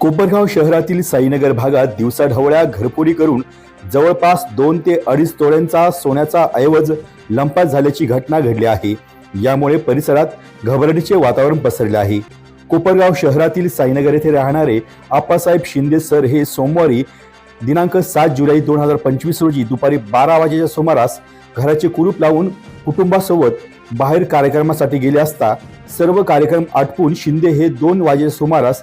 कोपरगाव शहरातील साईनगर भागात दिवसाढवळ्या घरफोडी करून जवळपास दोन ते अडीच तोळ्यांचा सोन्याचा ऐवज लंपास झाल्याची घटना घडली आहे. यामुळे परिसरात घबरडीचे वातावरण पसरले आहे. कोपरगाव शहरातील साईनगर येथे राहणारे आप्पासाहेब शिंदे सर हे सोमवारी दिनांक सात जुलै दोन हजार पंचवीस रोजी दुपारी बारा वाजेच्या सुमारास घराचे कुलूप लावून कुटुंबासोबत बाहेर कार्यक्रमासाठी गेले असता सर्व कार्यक्रम आटपून शिंदे हे दोन वाजेच्या सुमारास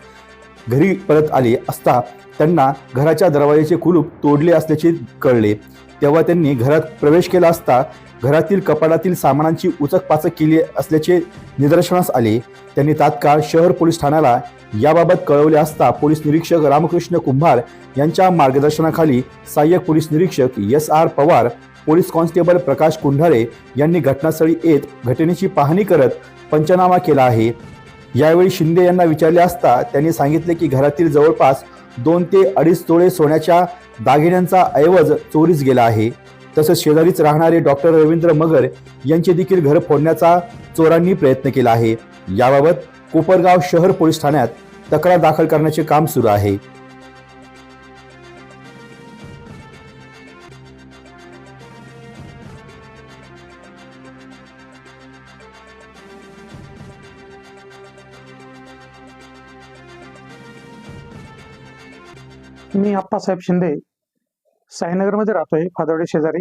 घरी परत आले असता त्यांना घराच्या दरवाजाचे कुलूप तोडले असल्याचे कळले. तेव्हा त्यांनी घरात प्रवेश केला असता घरातील कपाटातील सामानांची उचकपाचक केली असल्याचे निदर्शनास आले. त्यांनी तात्काळ शहर पोलीस ठाण्याला याबाबत कळवले असता पोलीस निरीक्षक रामकृष्ण कुंभार यांच्या मार्गदर्शनाखाली सहाय्यक पोलीस निरीक्षक S R Pawar police constable Prakash Kundhare यांनी घटनास्थळी येत घटनेची पाहणी करत पंचनामा केला आहे. यावेळी शिंदे यांना विचारले असता त्यांनी सांगितले की घरातील जवळपास दोन ते अडीच तोळे सोन्याच्या दागिन्यांचा ऐवज चोरीस गेला आहे. तसेच शेजारीच राहणारे डॉक्टर रवींद्र मगर यांचे देखील घर फोडण्याचा चोरांनी प्रयत्न केला आहे. याबाबत कोपरगाव शहर पोलीस ठाण्यात तक्रार दाखल करण्याचे काम सुरू आहे. मी आप्पासाहेब शिंदे साईनगरमध्ये राहतोय फादवडे शेजारी.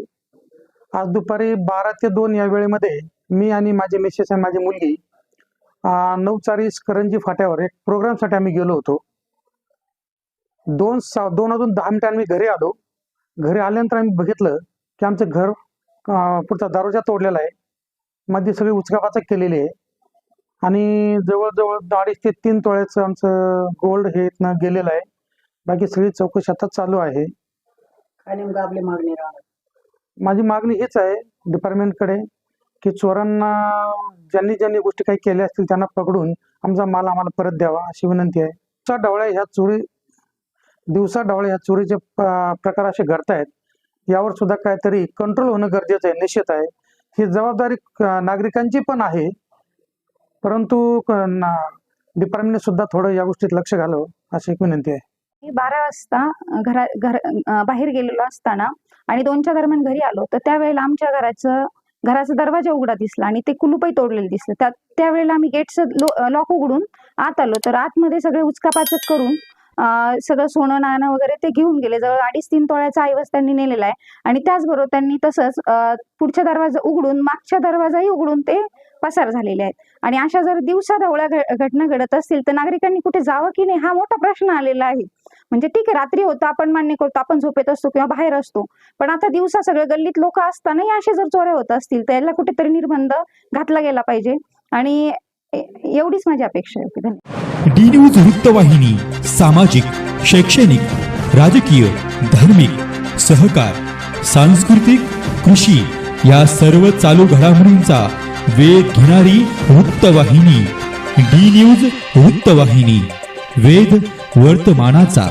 आज दुपारी बारा ते दोन या वेळेमध्ये मी आणि माझे मिसेस आणि माझी मुलगी अं, नऊ करंजी फाट्यावर एक प्रोग्रामसाठी आम्ही गेलो होतो. दोन सा दोन अजून दहा मिनिटं मी घरी आलो. घरी आल्यानंतर आम्ही बघितलं की आमचं घर पुढचा दरवाजा तोडलेला आहे. मध्ये सगळी उचकापाचक केलेली आहे. आणि जवळजवळ अडीच ते तीन तोळ्याचं आमचं गोल्ड हे इथनं गेलेलं आहे. बाकी सगळी चौकशी आता चालू आहे. काय नेमकं आपली मागणी राहणार? माझी मागणी हीच आहे डिपार्टमेंटकडे की चोरांना ज्यांनी ज्यांनी गोष्टी काही केल्या असतील त्यांना पकडून आमचा माल आम्हाला परत द्यावा अशी विनंती आहे. दिवसा डवळ्या ह्या चोरी दिवसा डवळ्या ह्या चोरीचे प्रकार असे घडतायत. यावर सुद्धा काहीतरी कंट्रोल होणं गरजेचं आहे निश्चित आहे. ही जबाबदारी नागरिकांची पण आहे. परंतु डिपार्टमेंटने सुद्धा थोडं या गोष्टीत लक्ष घालावं अशी एक विनंती आहे. मी बारा वाजता घरा घर बाहेर गेलेलो असताना आणि दोनच्या दरम्यान घरी आलो तर त्यावेळेला आमच्या घराचं घराचा दरवाजा उघडा दिसला आणि ते कुलूपही तोडलेलं दिसलं. त्या त्यावेळेला आम्ही गेटचं लॉक उघडून आत आलो तर आतमध्ये सगळे उचकापाचक करून सगळं सोनं नाणं वगैरे ते घेऊन गेले. जवळ अडीच तीन तोळ्याचा ऐवज त्यांनी नेलेला आहे आणि त्याचबरोबर त्यांनी तसंच पुढच्या दरवाजा उघडून मागच्या दरवाजाही उघडून ते पसार झालेले आहेत. आणि अशा जर दिवसा ढवळ्या घटना घडत असतील तर नागरिकांनी कुठे जावं की नाही हा मोठा प्रश्न आलेला आहे. म्हणजे ठीक आहे रात्री होतं आपण मान्य करतो आपण झोपेत असतो किंवा बाहेर असतो. पण आता दिवसा सगळे गल्लीत लोक असतानाही असे जर चोऱ्या होत असतील तर याला कुठेतरी निर्बंध घातला गेला पाहिजे. आणि एवढीच माझी अपेक्षा आहे. डी न्यूज वृत्तवाहिनी सामाजिक शैक्षणिक राजकीय धार्मिक सहकार सांस्कृतिक कृषी या सर्व चालू घडामोडींचा वेध घेणारी वृत्तवाहिनी. डी न्यूज वृत्तवाहिनी वेध वर्तमानाचा